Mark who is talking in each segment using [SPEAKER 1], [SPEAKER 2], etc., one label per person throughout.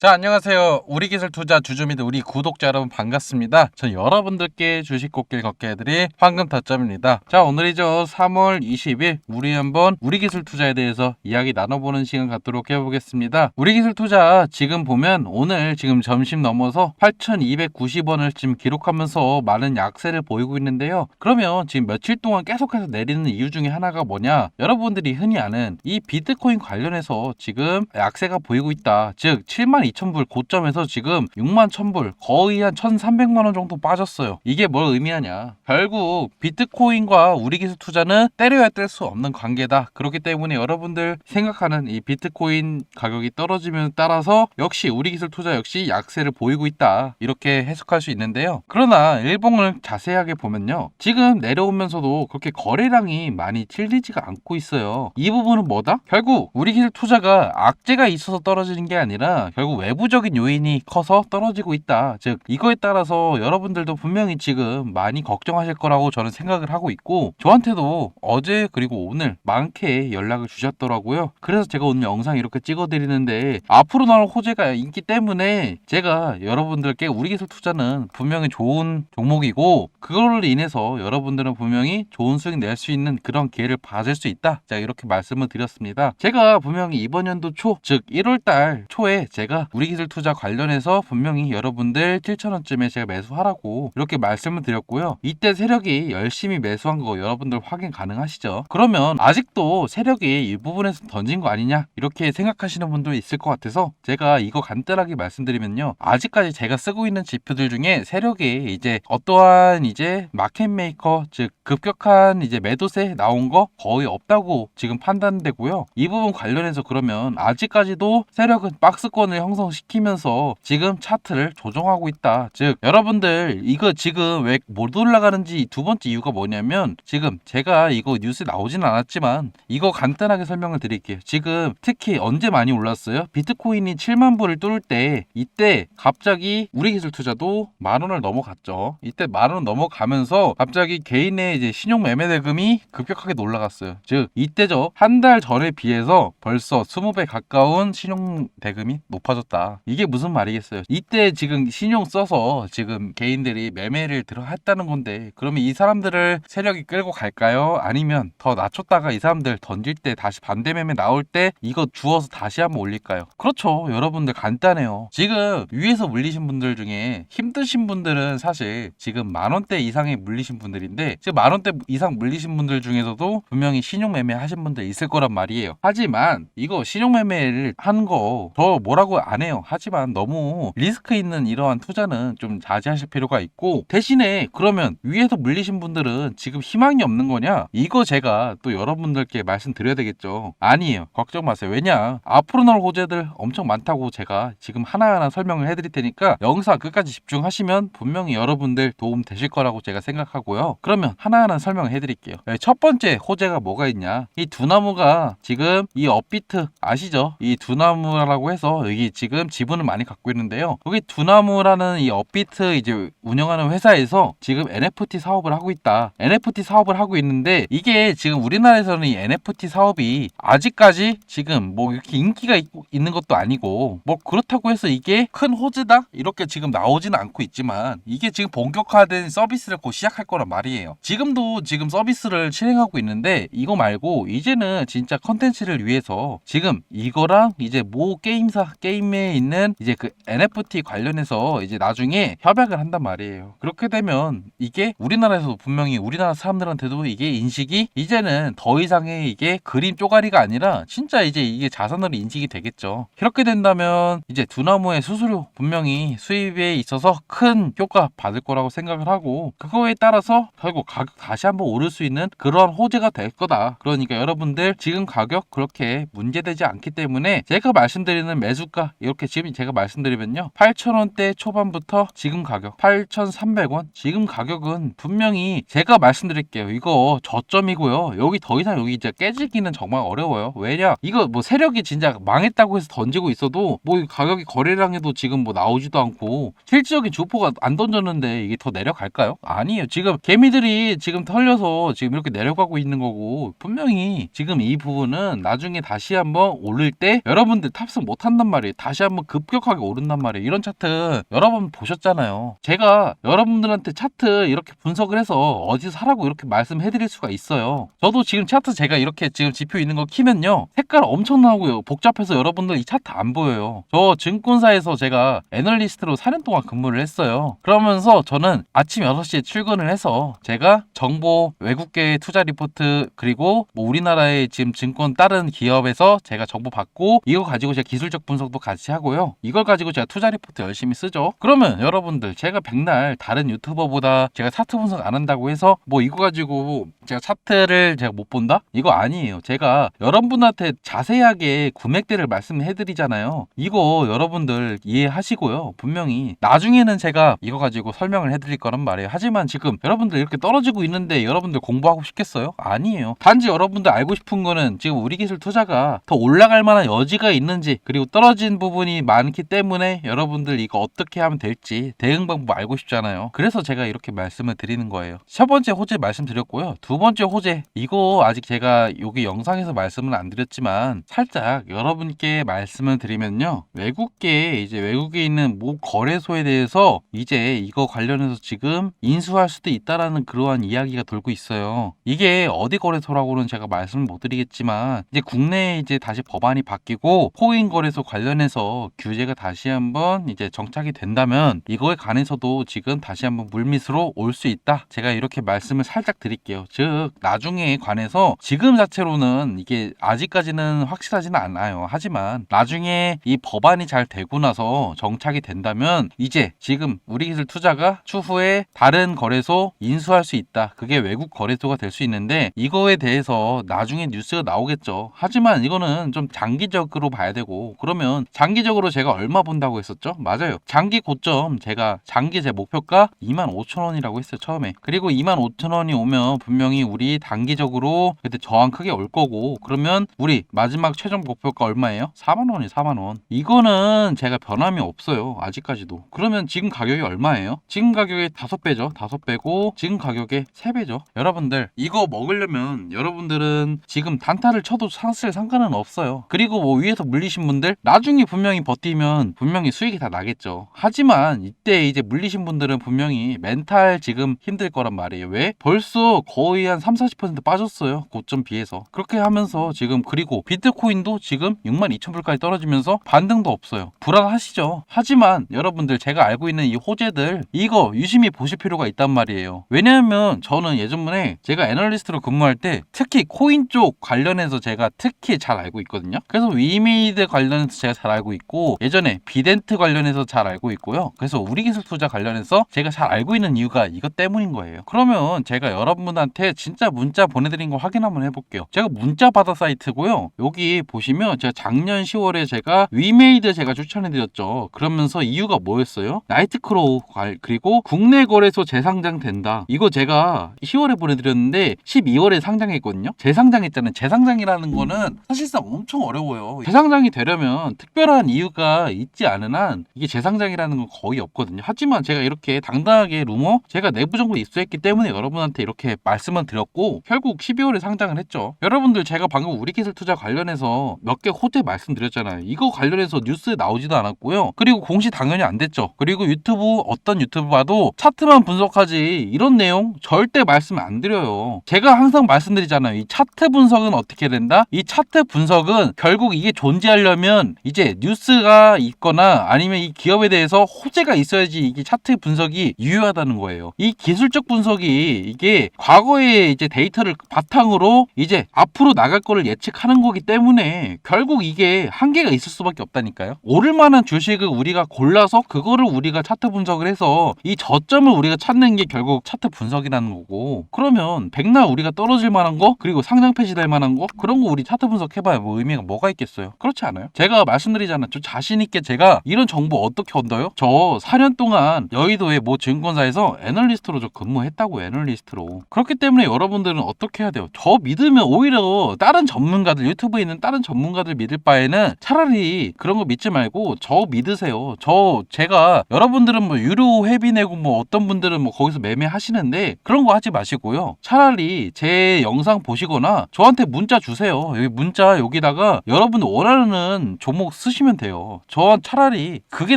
[SPEAKER 1] 자, 안녕하세요. 우리 기술 투자 주주 및 우리 구독자 여러분 반갑습니다. 전 여러분들께 주식 꽃길 걷게 해드릴 황금 타점입니다. 자, 오늘이죠. 3월 20일 우리 한번 우리 기술 투자에 대해서 이야기 나눠보는 시간 갖도록 해보겠습니다. 우리 기술 투자 지금 보면 오늘 지금 점심 넘어서 8,290원을 지금 기록하면서 많은 약세를 보이고 있는데요. 그러면 지금 며칠 동안 계속해서 내리는 이유 중에 하나가 뭐냐? 여러분들이 흔히 아는 이 비트코인 관련해서 지금 약세가 보이고 있다. 즉 7만 2 천불 고점에서 지금 6만 1천불 거의 한 1,300만 원 정도 빠졌어요. 이게 뭘 의미하냐? 결국 비트코인과 우리 기술 투자는 때려야 뗄 수 없는 관계다. 그렇기 때문에 여러분들 생각하는 이 비트코인 가격이 떨어지면 따라서 역시 우리 기술 투자 역시 약세를 보이고 있다. 이렇게 해석할 수 있는데요. 그러나 일봉을 자세하게 보면요. 지금 내려오면서도 그렇게 거래량이 많이 찔리지가 않고 있어요. 이 부분은 뭐다? 결국 우리 기술 투자가 악재가 있어서 떨어지는 게 아니라 결국 외부적인 요인이 커서 떨어지고 있다. 즉 이거에 따라서 여러분들도 분명히 지금 많이 걱정하실 거라고 저는 생각을 하고 있고 저한테도 어제 그리고 오늘 많게 연락을 주셨더라고요. 그래서 제가 오늘 영상 이렇게 찍어드리는데 앞으로 나올 호재가 있기 때문에 제가 여러분들께 우리 기술 투자는 분명히 좋은 종목이고 그걸로 인해서 여러분들은 분명히 좋은 수익 낼 수 있는 그런 기회를 받을 수 있다. 제가 이렇게 말씀을 드렸습니다. 제가 분명히 이번 연도 초, 즉 1월달 초에 제가 우리 기술 투자 관련해서 분명히 여러분들 7천원쯤에 제가 매수하라고 이렇게 말씀을 드렸고요. 이때 세력이 열심히 매수한 거 여러분들 확인 가능하시죠? 그러면 아직도 세력이 이 부분에서 던진 거 아니냐 이렇게 생각하시는 분도 있을 것 같아서 제가 이거 간단하게 말씀드리면요. 아직까지 제가 쓰고 있는 지표들 중에 세력이 이제 어떠한 이제 마켓 메이커 즉 급격한 이제 매도세 나온 거 거의 없다고 지금 판단되고요. 이 부분 관련해서 그러면 아직까지도 세력은 박스권을 형성 시키면서 지금 차트를 조정하고 있다. 즉 여러분들 이거 지금 왜 못 올라가는지 두 번째 이유가 뭐냐면 지금 제가 이거 뉴스에 나오진 않았지만 이거 간단하게 설명을 드릴게요. 지금 특히 언제 많이 올랐어요? 비트코인이 7만 불을 뚫을 때 이때 갑자기 우리 기술 투자도 만 원을 넘어갔죠. 이때 만 원 넘어가면서 갑자기 개인의 이제 신용 매매 대금이 급격하게 올라갔어요. 즉 이때죠. 한 달 전에 비해서 벌써 20배 가까운 신용 대금이 높아졌다. 이게 무슨 말이겠어요? 이때 지금 신용 써서 지금 개인들이 매매를 들어 했다는 건데 그러면 이 사람들을 세력이 끌고 갈까요? 아니면 더 낮췄다가 이 사람들 던질 때 다시 반대 매매 나올 때 이거 주워서 다시 한번 올릴까요? 그렇죠. 여러분들 간단해요. 지금 위에서 물리신 분들 중에 힘드신 분들은 사실 지금 만 원대 이상에 물리신 분들인데 지금 만 원대 이상 물리신 분들 중에서도 분명히 신용 매매 하신 분들 있을 거란 말이에요. 하지만 이거 신용 매매를 한 거 더 뭐라고 안 해요. 하지만 너무 리스크 있는 이러한 투자는 좀 자제하실 필요가 있고 대신에 그러면 위에서 물리신 분들은 지금 희망이 없는 거냐? 이거 제가 또 여러분들께 말씀드려야 되겠죠. 아니에요. 걱정 마세요. 왜냐? 앞으로 나올 호재들 엄청 많다고 제가 지금 하나하나 설명을 해드릴 테니까 영상 끝까지 집중하시면 분명히 여러분들 도움 되실 거라고 제가 생각하고요. 그러면 하나하나 설명을 해드릴게요. 네, 첫 번째 호재가 뭐가 있냐? 이 두 나무가 지금 이 업비트 아시죠? 이 두 나무라고 해서 여기 지금 지분을 많이 갖고 있는데요. 여기 두 나무라는 이 업비트 이제 운영하는 회사에서 지금 NFT 사업을 하고 있다. NFT 사업을 하고 있는데 이게 지금 우리나라에서는 이 NFT 사업이 아직까지 지금 뭐 이렇게 인기가 있, 있는 것도 아니고 뭐 그렇다고 해서 이게 큰 호재다 이렇게 지금 나오지는 않고 있지만 이게 지금 본격화된 서비스를 곧 시작할 거란 말이에요. 지금도 지금 서비스를 실행하고 있는데 이거 말고 이제는 진짜 컨텐츠를 위해서 지금 이거랑 이제 모 게임사 게임 에 있는 이제 그 NFT 관련해서 이제 나중에 협약을 한단 말이에요. 그렇게 되면 이게 우리나라에서도 분명히 우리나라 사람들한테도 이게 인식이 이제는 더 이상의 이게 그림 쪼가리가 아니라 진짜 이제 이게 자산으로 인식이 되겠죠. 그렇게 된다면 이제 두나무의 수수료 분명히 수입에 있어서 큰 효과 받을 거라고 생각을 하고 그거에 따라서 결국 가격 다시 한번 오를 수 있는 그러한 호재가 될 거다. 그러니까 여러분들 지금 가격 그렇게 문제되지 않기 때문에 제가 말씀드리는 매수가 이렇게 지금 제가 말씀드리면요. 8,000원대 초반부터 지금 가격 8,300원 지금 가격은 분명히 제가 말씀드릴게요. 이거 저점이고요. 여기 더 이상 여기 이제 깨지기는 정말 어려워요. 왜냐? 이거 뭐 세력이 진짜 망했다고 해서 던지고 있어도 뭐 가격이 거래량에도 지금 뭐 나오지도 않고 실질적인 주포가 안 던졌는데 이게 더 내려갈까요? 아니에요. 지금 개미들이 지금 털려서 지금 이렇게 내려가고 있는 거고 분명히 지금 이 부분은 나중에 다시 한번 오를 때 여러분들 탑승 못 한단 말이에요. 다 다시 한번 급격하게 오른단 말이에요. 이런 차트 여러 번 보셨잖아요. 제가 여러분들한테 차트 이렇게 분석을 해서 어디서 사라고 이렇게 말씀해 드릴 수가 있어요. 저도 지금 차트 제가 이렇게 지금 지표 있는 거 키면요. 색깔 엄청 나오고요. 복잡해서 여러분들 이 차트 안 보여요. 저 증권사에서 제가 애널리스트로 4년 동안 근무를 했어요. 그러면서 저는 아침 6시에 출근을 해서 제가 정보 외국계 투자 리포트 그리고 뭐 우리나라의 지금 증권 다른 기업에서 제가 정보 받고 이거 가지고 제가 기술적 분석도 같이 하고요. 이걸 가지고 제가 투자 리포트 열심히 쓰죠. 그러면 여러분들 제가 백날 다른 유튜버보다 제가 차트 분석 안 한다고 해서 뭐 이거 가지고 제가 차트를 제가 못 본다? 이거 아니에요. 제가 여러분한테 자세하게 금액대를 말씀해 드리잖아요. 이거 여러분들 이해하시고요. 분명히 나중에는 제가 이거 가지고 설명을 해 드릴 거란 말이에요. 하지만 지금 여러분들 이렇게 떨어지고 있는데 여러분들 공부하고 싶겠어요? 아니에요. 단지 여러분들 알고 싶은 거는 지금 우리 기술 투자가 더 올라갈 만한 여지가 있는지 그리고 떨어진 부분 이 많기 때문에 여러분들 이거 어떻게 하면 될지 대응 방법 알고 싶잖아요. 그래서 제가 이렇게 말씀을 드리는 거예요. 첫 번째 호재 말씀드렸고요. 두 번째 호재 이거 아직 제가 여기 영상에서 말씀은 안 드렸지만 살짝 여러분께 말씀을 드리면요. 외국계 이제 외국에 있는 모 거래소에 대해서 이제 이거 관련해서 지금 인수할 수도 있다라는 그러한 이야기가 돌고 있어요. 이게 어디 거래소라고는 제가 말씀을 못 드리겠지만 이제 국내에 이제 다시 법안이 바뀌고 코인 거래소 관련해서 규제가 다시 한번 이제 정착이 된다면 이거에 관해서도 지금 다시 한번 물밑으로 올 수 있다. 제가 이렇게 말씀을 살짝 드릴게요. 즉 나중에 관해서 지금 자체로는 이게 아직까지는 확실하지는 않아요. 하지만 나중에 이 법안이 잘 되고 나서 정착이 된다면 이제 지금 우리 기술 투자가 추후에 다른 거래소 인수할 수 있다. 그게 외국 거래소가 될 수 있는데 이거에 대해서 나중에 뉴스가 나오겠죠. 하지만 이거는 좀 장기적으로 봐야 되고 그러면 장 기적으로 제가 얼마 본다고 했었죠? 맞아요. 장기 고점 제가 장기 제 목표가 2만 5천 원이라고 했어요 처음에. 그리고 2만 5천 원이 오면 분명히 우리 단기적으로 그때 저항 크게 올 거고 그러면 우리 마지막 최종 목표가 얼마예요? 4만 원이 4만 원. 이거는 제가 변함이 없어요 아직까지도. 그러면 지금 가격이 얼마예요? 지금 가격이 다섯 배죠. 다섯 배고 지금 가격에 세 배죠. 여러분들 이거 먹으려면 여러분들은 지금 단타를 쳐도 사실 상관은 없어요. 그리고 뭐 위에서 물리신 분들 나중에 분명히 버티면 분명히 수익이 다 나겠죠. 하지만 이때 이제 물리신 분들은 분명히 멘탈 지금 힘들 거란 말이에요. 왜? 벌써 거의 한 3, 40% 빠졌어요. 고점 비해서. 그렇게 하면서 지금 그리고 비트코인도 지금 6만 2천 불까지 떨어지면서 반등도 없어요. 불안하시죠? 하지만 여러분들 제가 알고 있는 이 호재들 이거 유심히 보실 필요가 있단 말이에요. 왜냐하면 저는 예전에 제가 애널리스트로 근무할 때 특히 코인 쪽 관련해서 제가 특히 잘 알고 있거든요. 그래서 위메이드 관련해서 제가 잘 알고 있고 예전에 비덴트 관련해서 잘 알고 있고요. 그래서 우리 기술 투자 관련해서 제가 잘 알고 있는 이유가 이것 때문인 거예요. 그러면 제가 여러분한테 진짜 문자 보내드린 거 확인 한번 해볼게요. 제가 문자 바다 사이트고요. 여기 보시면 제가 작년 10월에 제가 위메이드 제가 추천해드렸죠. 그러면서 이유가 뭐였어요? 나이트크로우 관- 그리고 국내 거래소 재상장 된다. 이거 제가 10월에 보내드렸는데 12월에 상장했거든요. 재상장했잖아요. 재상장이라는 거는 사실상 엄청 어려워요. 재상장이 되려면 특별 한 이유가 있지 않은 한 이게 재상장이라는 건 거의 없거든요. 하지만 제가 이렇게 당당하게 루머 제가 내부 정보를 입수했기 때문에 여러분한테 이렇게 말씀을 드렸고 결국 12월에 상장을 했죠. 여러분들 제가 방금 우리 기술 투자 관련해서 몇 개 호재 말씀드렸잖아요. 이거 관련해서 뉴스 나오지도 않았고요. 그리고 공시 당연히 안 됐죠. 그리고 유튜브 어떤 유튜브 봐도 차트만 분석하지 이런 내용 절대 말씀 안 드려요. 제가 항상 말씀드리잖아요. 이 차트 분석은 어떻게 된다? 이 차트 분석은 결국 이게 존재하려면 이제 뉴스가 있거나 아니면 이 기업에 대해서 호재가 있어야지 이게 차트 분석이 유효하다는 거예요. 이 기술적 분석이 이게 과거의 이제 데이터를 바탕으로 이제 앞으로 나갈 거를 예측하는 거기 때문에 결국 이게 한계가 있을 수밖에 없다니까요. 오를 만한 주식을 우리가 골라서 그거를 우리가 차트 분석을 해서 이 저점을 우리가 찾는 게 결국 차트 분석이라는 거고 그러면 백날 우리가 떨어질 만한 거 그리고 상장 폐지될 만한 거 그런 거 우리 차트 분석해봐야 뭐 의미가 뭐가 있겠어요. 그렇지 않아요? 제가 말씀드 리잖아요. 저 자신 있게 제가 이런 정보 어떻게 얻어요? 저 4년 동안 여의도의 모 증권사에서 애널리스트로 저 근무했다고 애널리스트로 그렇기 때문에 여러분들은 어떻게 해야 돼요? 저 믿으면 오히려 다른 전문가들 유튜브에 있는 다른 전문가들 믿을 바에는 차라리 그런 거 믿지 말고 저 믿으세요. 저 제가 여러분들은 뭐 유료 회비 내고 뭐 어떤 분들은 뭐 거기서 매매하시는데 그런 거 하지 마시고요. 차라리 제 영상 보시거나 저한테 문자 주세요. 여기 문자 여기다가 여러분 원하는 종목 쓰시 해주시면 돼요. 저 차라리 그게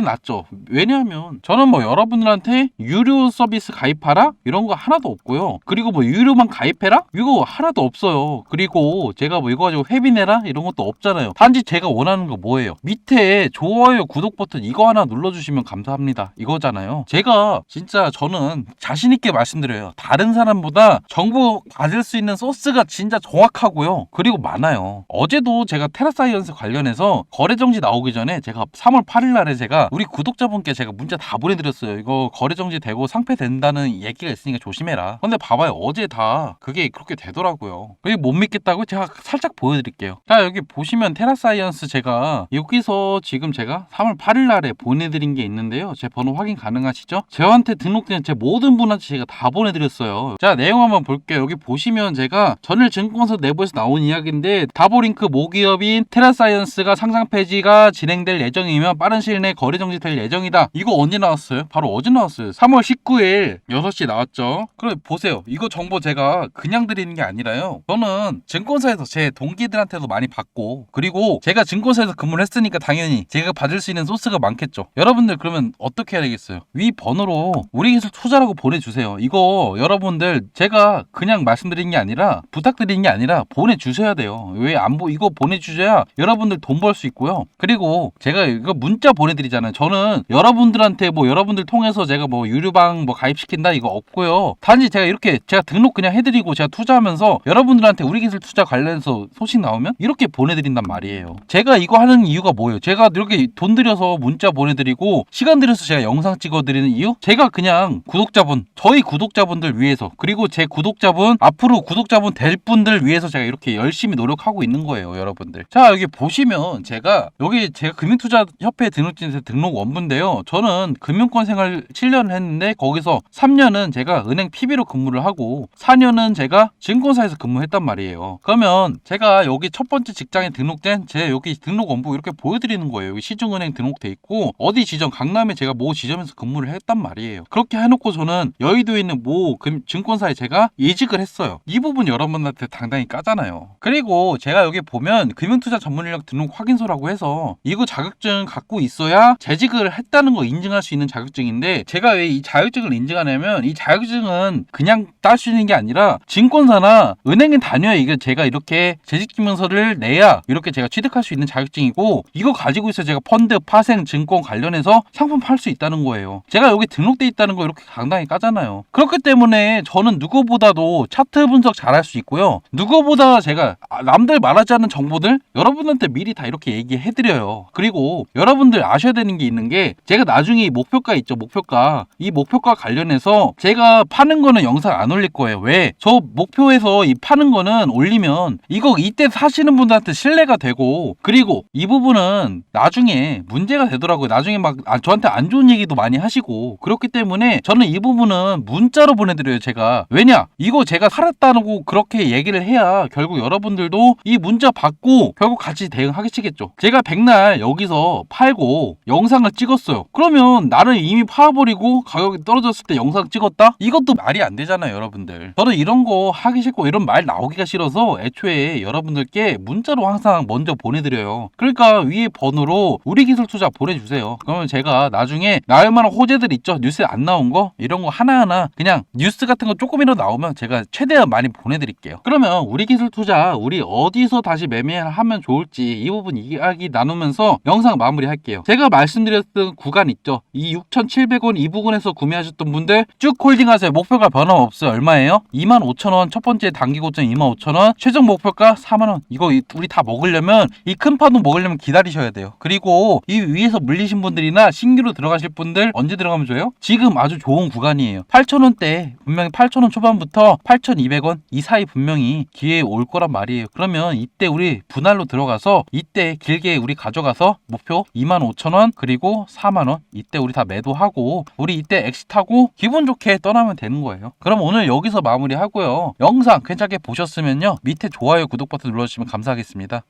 [SPEAKER 1] 낫죠. 왜냐하면 저는 뭐 여러분들한테 유료 서비스 가입하라 이런 거 하나도 없고요. 그리고 뭐 유료만 가입해라 이거 하나도 없어요. 그리고 제가 뭐 이거 가지고 회비 내라 이런 것도 없잖아요. 단지 제가 원하는 거 뭐예요? 밑에 좋아요 구독 버튼 이거 하나 눌러주시면 감사합니다. 이거잖아요. 제가 진짜 저는 자신 있게 말씀드려요. 다른 사람보다 정보 받을 수 있는 소스가 진짜 정확하고요. 그리고 많아요. 어제도 제가 테라사이언스 관련해서 거래 정지 나오 기 전에 제가 3월 8일 날에 제가 우리 구독자분께 제가 문자 다 보내드렸어요. 이거 거래 정지 되고 상패 된다는 얘기가 있으니까 조심해라. 근데 봐봐요. 어제 다 그게 그렇게 되더라고요. 그게 못 믿겠다고 제가 살짝 보여드릴게요. 자 여기 보시면 테라사이언스 제가 여기서 지금 제가 3월 8일 날에 보내드린 게 있는데요. 제 번호 확인 가능하시죠? 저한테 등록된 제 모든 분한테 제가 다 보내드렸어요. 자 내용 한번 볼게요. 여기 보시면 제가 전일 증권사 내부에서 나온 이야기인데 다보링크 모기업인 테라사이언스가 상장 폐지가 진행될 예정이며 빠른 시일 내에 거래 정지될 예정이다. 이거 언제 나왔어요? 바로 어제 나왔어요. 3월 19일 6시 나왔죠. 그럼 보세요. 이거 정보 제가 그냥 드리는 게 아니라요. 저는 증권사에서 제 동기들한테도 많이 받고 그리고 제가 증권사에서 근무를 했으니까 당연히 제가 받을 수 있는 소스가 많겠죠. 여러분들 그러면 어떻게 해야 되겠어요? 위 번호로 우리 기술 투자라고 보내주세요. 이거 여러분들 제가 그냥 말씀드리는 게 아니라 부탁드리는 게 아니라 보내주셔야 돼요. 왜 안 보, 이거 보내주셔야 여러분들 돈 벌 수 있고요. 그리고 제가 이거 문자 보내드리잖아요. 저는 여러분들한테 뭐 여러분들 통해서 제가 뭐 유료방 뭐 가입시킨다 이거 없고요. 단지 제가 이렇게 제가 등록 그냥 해드리고 제가 투자하면서 여러분들한테 우리 기술 투자 관련해서 소식 나오면 이렇게 보내드린단 말이에요. 제가 이거 하는 이유가 뭐예요? 제가 이렇게 돈 들여서 문자 보내드리고 시간 들여서 제가 영상 찍어드리는 이유? 제가 그냥 구독자분, 저희 구독자분들 위해서 그리고 제 구독자분 앞으로 구독자분 될 분들 위해서 제가 이렇게 열심히 노력하고 있는 거예요, 여러분들. 자 여기 보시면 제가 여기 제가 금융투자협회 등록증에서 등록 원부인데요. 저는 금융권 생활 7년을 했는데 거기서 3년은 제가 은행 PB로 근무를 하고 4년은 제가 증권사에서 근무했단 말이에요. 그러면 제가 여기 첫 번째 직장에 등록된 제 여기 등록 원부 이렇게 보여드리는 거예요. 여기 시중은행 등록돼 있고 어디 지점 강남에 제가 모 지점에서 근무를 했단 말이에요. 그렇게 해놓고 저는 여의도에 있는 모 금- 증권사에 제가 이직을 했어요. 이 부분 여러분한테 당당히 까잖아요. 그리고 제가 여기 보면 금융투자 전문인력 등록 확인서라고 해서 이거 자격증 갖고 있어야 재직을 했다는 거 인증할 수 있는 자격증인데 제가 왜 이 자격증을 인증하냐면 이 자격증은 그냥 딸 수 있는 게 아니라 증권사나 은행에 다녀야 이게 제가 이렇게 재직증명서를 내야 이렇게 제가 취득할 수 있는 자격증이고 이거 가지고 있어 제가 펀드 파생 증권 관련해서 상품 팔 수 있다는 거예요. 제가 여기 등록돼 있다는 거 이렇게 당당히 까잖아요. 그렇기 때문에 저는 누구보다도 차트 분석 잘할 수 있고요. 누구보다 제가 아, 남들 말하지 않는 정보들 여러분한테 미리 다 이렇게 얘기해드려요. 그리고 여러분들 아셔야 되는 게 있는 게 제가 나중에 이 목표가 있죠. 목표가 이 목표가 관련해서 제가 파는 거는 영상 안 올릴 거예요. 왜? 저 목표에서 이 파는 거는 올리면 이거 이때 사시는 분들한테 신뢰가 되고 그리고 이 부분은 나중에 문제가 되더라고요. 나중에 막 아, 저한테 안 좋은 얘기도 많이 하시고 그렇기 때문에 저는 이 부분은 문자로 보내드려요. 제가 왜냐 이거 제가 살았다고 그렇게 얘기를 해야 결국 여러분들도 이 문자 받고 결국 같이 대응하시겠죠. 제가 백날 여기서 팔고 영상을 찍었어요. 그러면 나는 이미 팔아버리고 가격이 떨어졌을 때 영상 찍었다? 이것도 말이 안 되잖아요, 여러분들. 저는 이런 거 하기 싫고 이런 말 나오기가 싫어서 애초에 여러분들께 문자로 항상 먼저 보내드려요. 그러니까 위에 번호로 우리 기술 투자 보내주세요. 그러면 제가 나중에 나올 만한 호재들 있죠? 뉴스에 안 나온 거? 이런 거 하나하나 그냥 뉴스 같은 거 조금이라도 나오면 제가 최대한 많이 보내드릴게요. 그러면 우리 기술 투자 우리 어디서 다시 매매하면 좋을지 이 부분 이야기 나누 면서 영상 마무리할게요. 제가 말씀드렸던 구간 있죠? 이 6,700원 이 부분에서 구매하셨던 분들 쭉 홀딩하세요. 목표가 변함없어요. 얼마예요? 25,000원 첫 번째 단기 고점 25,000원 최종 목표가 4만원 이거 이- 우리 다 먹으려면 이큰 판도 먹으려면 기다리셔야 돼요. 그리고 이 위에서 물리신 분들이나 신규로 들어가실 분들 언제 들어가면 좋아요? 지금 아주 좋은 구간이에요. 8,000원대 분명히 8,000원 초반부터 8,200원 이 사이 분명히 기회 올 거란 말이에요. 그러면 이때 우리 분할로 들어가서 이때 길게 우리 가져가서 목표 25,000원 그리고 4만원 이때 우리 다 매도하고 우리 이때 엑시트하고 기분 좋게 떠나면 되는 거예요. 그럼 오늘 여기서 마무리하고요. 영상 괜찮게 보셨으면요. 밑에 좋아요 구독 버튼 눌러주시면 감사하겠습니다.